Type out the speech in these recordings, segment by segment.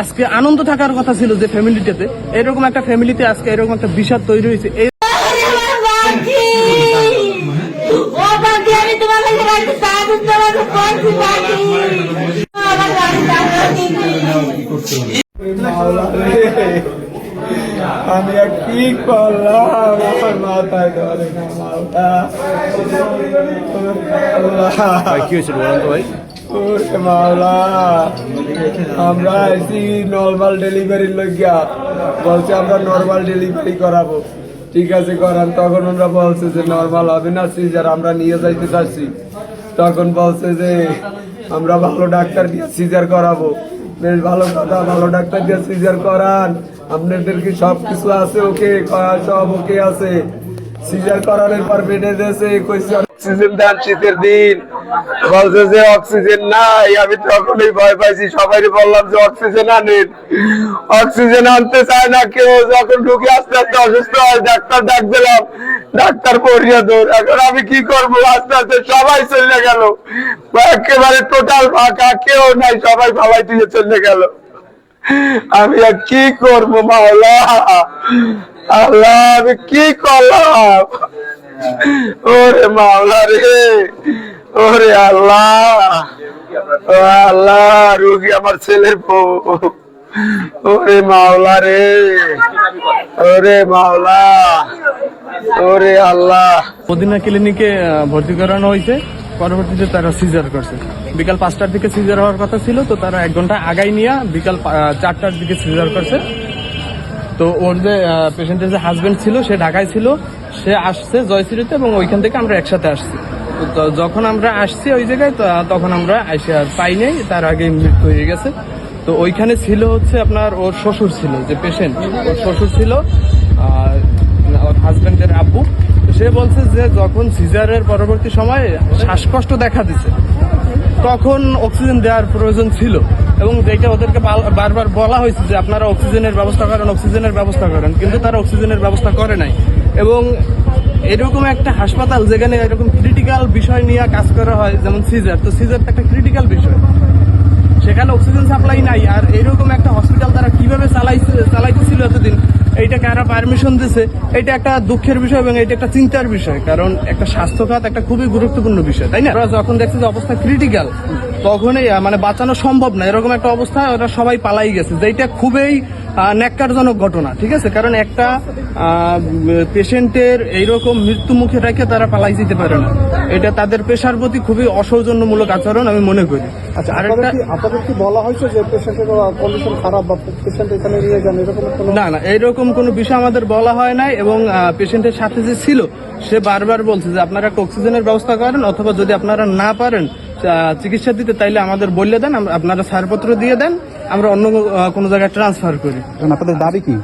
আজকে আনন্দ থাকার কথা ছিল যে ফ্যামিলিটাতে এরকম একটা ফ্যামিলিতে আজকে এরকম একটা বিষাদ তৈরি হয়েছে। এই আমি আর কি করলাম? আমার মাথায় ধরে না মাওলা কি হয়েছিল বলেন তো ভাই। আমরা আইসি নর্মাল ডেলিভারি লইয়া বলছে আমরা নর্মাল ডেলিভারি করাবো। ঠিক আছে, করান। তখন ওরা বলছে যে নর্মাল হবে না সিজার আমরা নিয়ে যাইতে চাচ্ছি তখন বলছে যে আমরা ভালো ডাক্তার দিয়ে সিজার করাবো। বেশ, ভালো কথা, ভালো ডাক্তার দিয়ে সিজার করান। আপনাদের কি সব কিছু আছে? ওকে সব ওকে আছে। সিজার করানোর পর বেডে দিয়েছে, কইছে দিন। বলছে যে অক্সিজেন নাই, আমি তখনই ভয় পাইছি সবাই বললাম যে অক্সিজেন আনেন। অক্সিজেন আনতে চায় না কেউ, যখন ঢুকে আস্তে আস্তে অসুস্থ হয়, ডাক্তার ডাক দিলাম, ডাক্তার, পড়িয়ে দৌড় এখন আমি কি করব? আস্তে আস্তে সবাই চলে গেল। একেবারে টোটাল ফাঁকা, কেউ নাই, সবাই ভাবাই দিয়ে চলে গেল। আমি আর কি করব, মাওলা? আল্লাহ, আমি কি করলাম? ওরে মাওলা রে! ওরে আল্লাহ আল্লাহ, রুগী আমার ছেলের বউ। ওরে মাওলা রে, ওরে মাওলা, ওরে আল্লাহ। মদিনা ক্লিনিকে ভর্তি করানো হয়েছে। পরবর্তীতে তারা সিজার করছে। বিকাল পাঁচটার দিকে সিজার হওয়ার কথা ছিল, তো তারা এক ঘণ্টা আগাই নিয়ে বিকাল চারটার দিকে সিজার করছে। তো ওর যে পেশেন্টের যে হাজবেন্ড ছিল, সে ঢাকায় ছিল। সে আসছে জয়শ্রীতে এবং ওইখান থেকে আমরা একসাথে আসছি। তো যখন আমরা আসছি ওই জায়গায় তখন আমরা আর পাই নাই, তার আগে মৃত্যু হয়ে গেছে। তো ওইখানে ছিল হচ্ছে আপনার ওর শ্বশুর ছিল, যে পেশেন্ট ওর শ্বশুর ছিল, আর ওর হাজবেন্ডের আব্বু। সে বলছে যে যখন সিজারের পরবর্তী সময়ে শ্বাসকষ্ট দেখা দিছে, তখন অক্সিজেন দেওয়ার প্রয়োজন ছিল। এবং যেটা ওদেরকে বারবার বলা হয়েছে যে আপনারা অক্সিজেনের ব্যবস্থা করেন অক্সিজেনের ব্যবস্থা করেন, কিন্তু তারা অক্সিজেনের ব্যবস্থা করে নাই। এবং এরকম একটা হাসপাতাল যেখানে এরকম ক্রিটিক্যাল বিষয় নিয়ে কাজ করা হয়, যেমন সিজার তো সিজার তো একটা ক্রিটিক্যাল বিষয়। সেখানে অক্সিজেন সাপ্লাই নাই, আর এরকম একটা হসপিটাল তারা কীভাবে চালাইছে, চালাইতেছিল এতদিন, এইটা কারা পারমিশন দিছে এটা একটা দুঃখের বিষয় এবং এটা একটা চিন্তার বিষয়, কারণ একটা স্বাস্থ্য খাত একটা খুবই গুরুত্বপূর্ণ বিষয়, তাই না? ওরা যখন দেখছে যে অবস্থা ক্রিটিক্যাল তখনই মানে বাঁচানো সম্ভব না, এরকম একটা অবস্থা ওরা সবাই পালাই গেছে যেটা খুবই ন্যাক্কারজনক ঘটনা ঠিক আছে? কারণ একটা পেশেন্টের এইরকম মৃত্যু মুখে রেখে তারা পালাই যেতে পারে না। এটা তাদের পেশার প্রতি খুবই অসৌজন্যমূলক আচরণ আমি মনে করি। আচ্ছা আর আপনাদের কি বলা হয়েছে যে পেশেন্টের কন্ডিশন খারাপ বা পেশেন্ট এখানে নিয়ে যান? এরকম কোনো না না এইরকম কোনো বিষয় আমাদের বলা হয় নাই এবং পেশেন্টের সাথে যে ছিল সে বারবার বলছে যে আপনারা একটা অক্সিজেনের ব্যবস্থা করেন অথবা যদি আপনারা না পারেন চিকিৎসা দিতে তাইলে আমাদের বললে দেন আপনারা ছাড়পত্র দিয়ে দেন আমরা অন্য কোনো জায়গায় ট্রান্সফার করি। এখন আপনাদের দাবি কি?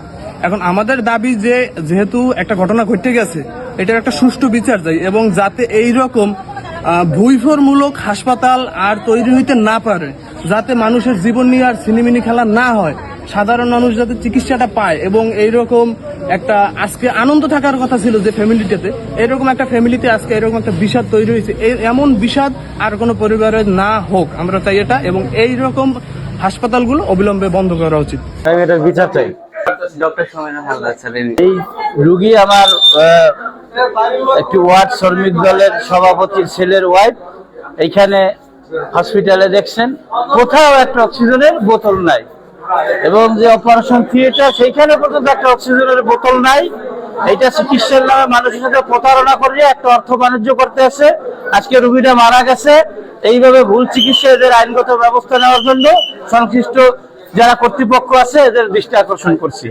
এখন আমাদের দাবি যে যেহেতু একটা ঘটনা ঘটে গেছে এটার একটা সুষ্ঠু বিচার চাই এবং যাতে এই রকম ভুইফরমূলক হাসপাতাল আর তৈরি হইতে না পারে যাতে মানুষের জীবন নিয়ে আর সিনেমিনি খেলা না হয় সাধারণ মানুষ যাতে চিকিৎসাটা পায় এবং এইরকম একটা আজকে আনন্দ থাকার কথা ছিল যে ফ্যামিলিটাতে। এরকম একটা ফ্যামিলিতে আজকে এরকম একটা বিষাদ তৈরি হয়েছে। এ- এমন বিষাদ আর কোনো পরিবারে না হোক আমরা চাই এটা এবং এই রকম হাসপাতালগুলো অবিলম্বে বন্ধ করা উচিত। আমি এটার বিচার চাই। ডক্টর সোমেনা হালদার স্যার এই রুগী আমার একটি ওয়ার্ড শ্রমিক দলের সভাপতির ছেলের ওয়াইফ এইখানে হসপিটালে দেখছেন। কোথাও একটা অক্সিজেনের বোতল নাই। এবং যে অপারেশন থিয়েটার সেইখানে পর্যন্ত একটা অক্সিজেনের বোতল নাই। এটা চিকিৎসার নামে মানুষের সাথে প্রতারণা করে একটা অর্থ বাণিজ্য করতে আছে। আজকে রুগীটা মারা গেছে। এইভাবে ভুল চিকিৎসা এদের আইনগত ব্যবস্থা নেওয়ার জন্য সংশ্লিষ্ট যারা কর্তৃপক্ষ আছে, এদের দৃষ্টি আকর্ষণ করছি।